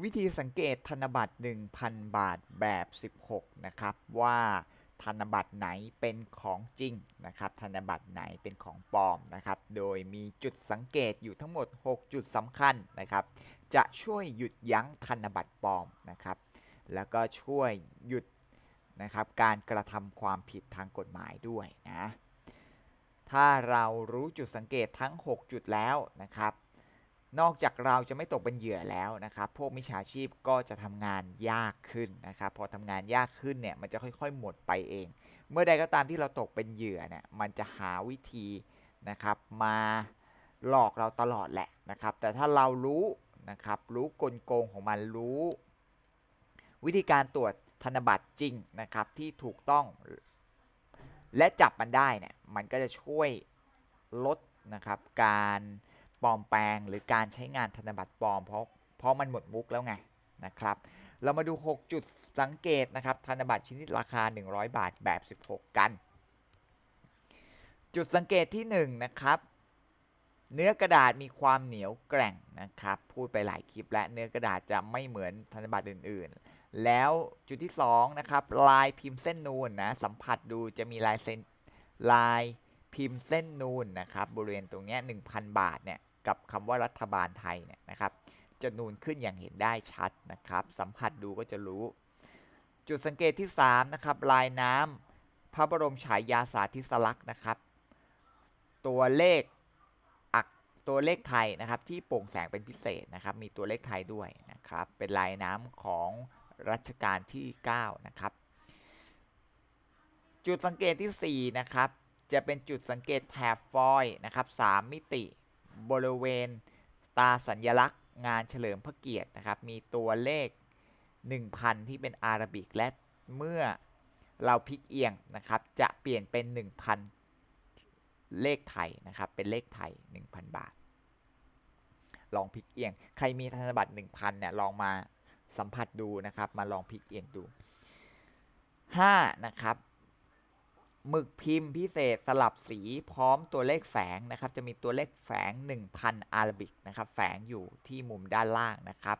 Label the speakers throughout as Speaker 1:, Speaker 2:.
Speaker 1: วิธีสังเกตธนบัตร 1,000 บาทแบบ 16 นะครับ ว่าธนบัตรไหนเป็นของจริงนะครับ ธนบัตรไหนเป็นของปลอมนะครับ โดยมีจุดสังเกตอยู่ทั้งหมด 6 จุดสำคัญนะครับ จะช่วยหยุดยั้งธนบัตรปลอมนะครับ แล้วก็ช่วยหยุดนะครับการกระทำความผิดทางกฎหมายด้วยนะ ถ้าเรารู้จุดสังเกตทั้ง 6 จุดแล้วนะครับ นอกจากเราจะไม่ตกเป็นเหยื่อแล้วนะครับ พวกมิจฉาชีพก็จะทำงานยากขึ้นนะครับ พอทำงานยากขึ้นเนี่ย มันจะค่อยๆ หมดไปเอง เมื่อใดก็ตามที่เราตกเป็นเหยื่อเนี่ย มันจะหาวิธีนะครับ มาหลอกเราตลอดแหละนะครับ แต่ถ้าเรารู้นะครับ รู้กลโกงของมันรู้ วิธีการตรวจธนบัตรจริงนะครับที่ถูกต้อง และจับมันได้เนี่ย มันก็จะช่วยลดนะครับการ ปลอมแปลง หรือการใช้งานธนบัตรปลอม เพราะเพราะมันหมดมุกแล้วไงนะครับ เรามาดู 6 จุดสังเกตนะครับธนบัตรชนิดราคา 100 บาทแบบ 16 กัน จุดสังเกตที่1นะครับเนื้อกระดาษมีความเหนียวแกร่งนะครับ พูดไปหลายคลิป และเนื้อกระดาษจะไม่เหมือนธนบัตรอื่นๆ แล้วจุดที่2นะครับลายพิมพ์เส้นนูนนะสัมผัสดูจะมีลายเส้นลายพิมพ์เส้นนูนนะครับบริเวณตรงนี้1,000 บาทเนี่ย กับคำว่ารัฐบาลไทยเนี่ยนะครับจะนูนขึ้นอย่างเห็นได้ชัดนะครับ สัมผัสดูก็จะรู้ จุดสังเกตที่3นะครับลายน้ำพระบรมฉายาสาธิสลักษณ์นะครับ ตัวเลขอักตัวเลขไทยนะครับ ที่โปร่งแสงเป็นพิเศษนะครับ มีตัวเลขไทยด้วยนะครับ เป็นลายน้ำของรัชกาลที่ 9 นะครับ จุดสังเกตที่ 4 นะครับ จะเป็นจุดสังเกตแถบฟอยนะครับ 3 มิติ บริเวณตาสัญลักษณ์งานเฉลิมพระเกียรตินะครับ มีตัวเลข 1,000 ที่เป็นอาราบิกและเมื่อเราพลิกเอียงนะครับ จะเปลี่ยนเป็น 1,000 เลขไทยนะครับ เป็นเลขไทย 1,000 บาท ลองพลิกเอียง ใครมีธนบัตร 1,000เนี่ยลองมาสัมผัสดูนะครับ มาลองพลิกเอียงดู 5 นะครับ หมึกพิมพ์พิเศษสลับสีพร้อมตัวเลขแฝงนะครับ จะมีตัวเลขแฝง 1,000 อารบิกนะครับ แฝงอยู่ที่มุมด้านล่างนะครับ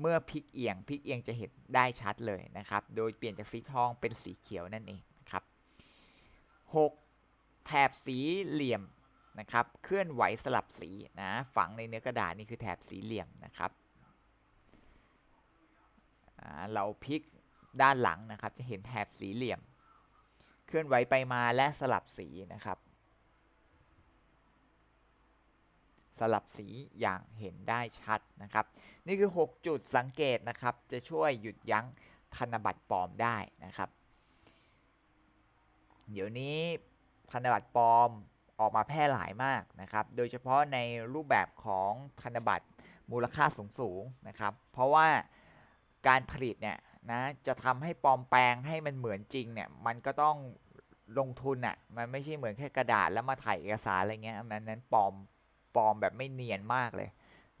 Speaker 1: เมื่อพลิกเอียงพลิกเอียงจะเห็นได้ชัดเลยนะครับ โดยเปลี่ยนจากสีทองเป็นสีเขียวนั่นเองนะครับ 6. แถบสีเหลี่ยมนะครับ เคลื่อนไหวสลับสีนะฝังในเนื้อกระดาษนี่คือแถบสีเหลี่ยมนะครับเราพลิก ด้านหลังนะครับ จะเห็นแถบสีเหลี่ยม เคลื่อนไหวไปมาและสลับสีนะครับ สลับสีอย่างเห็นได้ชัดนะครับ นี่คือ 6 จุดสังเกตนะครับ จะช่วยหยุดยั้งธนบัตรปลอมได้นะครับ เดี๋ยวนี้ธนบัตรปลอมออกมาแพร่หลายมากนะครับ โดยเฉพาะในรูปแบบของธนบัตรมูลค่าสูงๆนะครับ เพราะว่าการผลิตเนี่ย นะจะทำให้ปลอมแปลงให้มันเหมือนจริงเนี่ยมันก็ต้องลงทุนอะ่ะมันไม่ใช่เหมือนแค่กระดาษแล้วมาถ่ายเอกสารอะไรเงี้ยมันนั้นปลอมปลอมแบบไม่เนียนมากเลย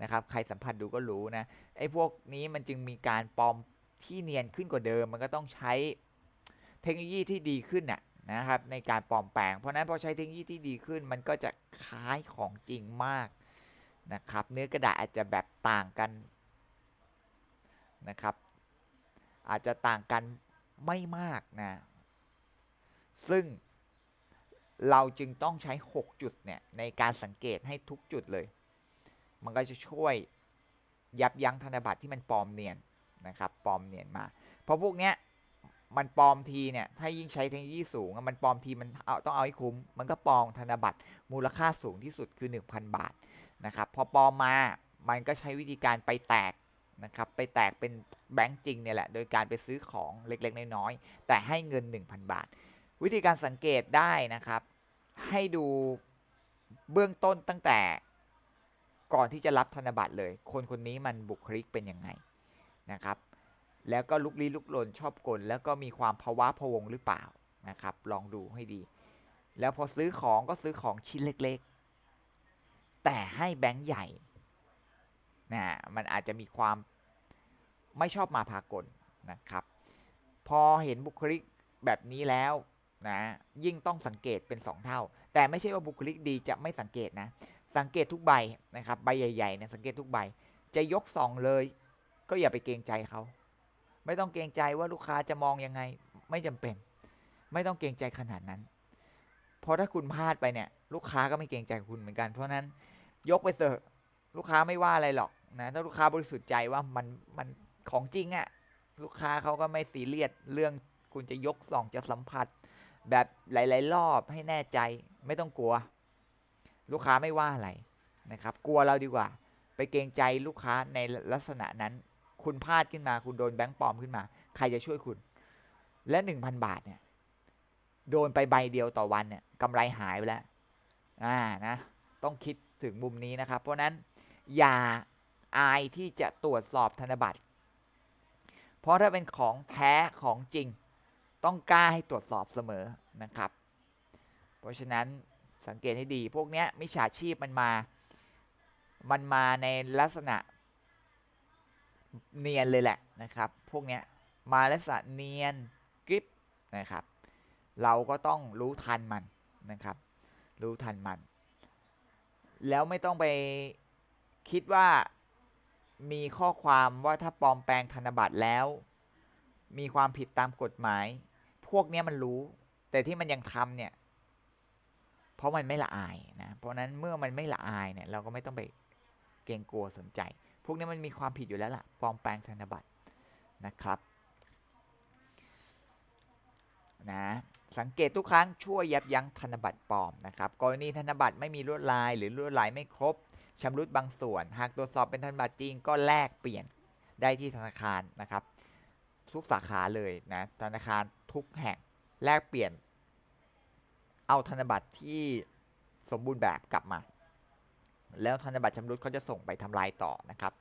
Speaker 1: นะครับใครสัมผัสดูก็รู้นะไอ้พวกนี้มันจึงมีการปลอมที่เนียนขึ้นกว่าเดิม มันก็ต้องใช้เทคโนโลยีที่ดีขึ้นน่ะนะครับในการปลอมแปลง เพราะนั้นพอใช้เทคโนโลยีที่ดีขึ้น มันก็จะคล้ายของจริงมากนะครับ เนื้อกระดาษอาจจะแบบต่างกันนะครับ อาจจะต่างกันไม่มากนะ ซึ่งเราจึงต้องใช้ 6 จุดเนี่ย ในการสังเกตให้ทุกจุดเลย มันก็จะช่วยยับยั้งธนบัตรที่มันปลอมเนียนนะครับปลอมเนียนมา เพราะพวกเนี้ยมันปลอมทีเนี่ย ถ้ายิ่งใช้เทคโนโลยีสูง มันปลอมทีมันเอาต้องเอาให้คุ้ม มันก็ปลอมธนบัตรมูลค่าสูงที่สุดคือ 1,000 บาทนะครับ พอปลอมมา มันก็ใช้วิธีการไปแตก นะครับไปแตกเป็นแบงก์จริงเนี่ยแหละ โดยการไปซื้อของเล็กๆ น้อยๆ แต่ให้เงิน 1,000 บาท วิธีการสังเกตได้นะครับ ให้ดูเบื้องต้นตั้งแต่ก่อนที่จะรับธนบัตรเลย คนคนนี้มันบุคลิกเป็นยังไงนะครับ แล้วก็ลุกลี้ลุกลนชอบกล แล้วก็มีความภาวะพวงหรือเปล่านะครับ ลองดูให้ดี แล้วพอซื้อของก็ซื้อของชิ้นเล็ก ๆ แต่ให้แบงค์ใหญ่ นะมันอาจจะมีความไม่ชอบมาพากลนะครับ พอเห็นบุคลิกแบบนี้แล้วนะยิ่งต้องสังเกตเป็น 2 เท่า แต่ไม่ใช่ว่าบุคลิกดีจะไม่สังเกตนะสังเกตทุกใบนะครับใบใหญ่ๆเนี่ยสังเกตทุกใบ จะยกสองเลย ก็อย่าไปเกรงใจเขาไม่ต้องเกรงใจว่าลูกค้าจะมองยังไง ไม่จำเป็น ไม่ต้องเกรงใจขนาดนั้น เพราะถ้าคุณพลาดไปเนี่ย ลูกค้าก็ไม่เกรงใจคุณเหมือนกัน เพราะฉะนั้นยกไปเถอะลูกค้าไม่ว่าอะไรหรอก นะถ้าลูกค้าบริสุทธิ์ใจว่ามันมันของจริงอะ่ะลูกค้าเขาก็ไม่ซีเรียสเรื่องคุณจะยกสองจะสัมผัส แบบหลาย ๆ รอบให้แน่ใจไม่ต้องกลัว ลูกค้าไม่ว่าอะไรนะครับ กลัวเราดีกว่า ไปเกรงใจลูกค้าในลักษณะนั้น คุณพลาดขึ้นมา คุณโดนแบงค์ปลอมขึ้นมา ใครจะช่วยคุณ และหนึ่งพันบาทเนี่ยโดนไปใบเดียวต่อวันเนี่ยกำไรหายไปแล้วอ่านะ ต้องคิดถึงมุมนี้นะครับ เพราะนั้นอย่า อายที่จะตรวจสอบธนบัตร เพราะถ้าเป็นของแท้ของจริง ต้องกล้าให้ตรวจสอบเสมอนะครับ เพราะฉะนั้นสังเกตให้ดีพวกนี้มิจฉาชีพมันมา มันมาในลักษณะเนียนเลยแหละนะครับ พวกนี้มาลักษณะเนียนกริปนะครับ เราก็ต้องรู้ทันมันนะครับ รู้ทันมัน แล้วไม่ต้องไปคิดว่า มีข้อความว่าถ้าปลอมแปลงธนบัตรแล้ว มีความผิดตามกฎหมาย พวกนี้มันรู้ แต่ที่มันยังทำเนี่ย เพราะมันไม่ละอายนะ เพราะนั้นเมื่อมันไม่ละอายเนี่ย เราก็ไม่ต้องไปเกรงกลัวสนใจ พวกนี้มันมีความผิดอยู่แล้วล่ะปลอมแปลงธนบัตรนะครับนะสังเกตทุกครั้งช่วยยับยั้งธนบัตรปลอมนะครับ กรณีธนบัตรไม่มีลวดลายหรือลวดลายไม่ครบ ชำรุดบางส่วน หากตรวจสอบเป็นธนบัตรจริงก็แลกเปลี่ยนได้ที่ธนาคารนะครับ ทุกสาขาเลยนะธนาคารทุกแห่งแลกเปลี่ยน เอาธนบัตรที่สมบูรณ์แบบกลับมา แล้วธนบัตรชำรุดเขาจะส่งไปทำลายต่อนะครับ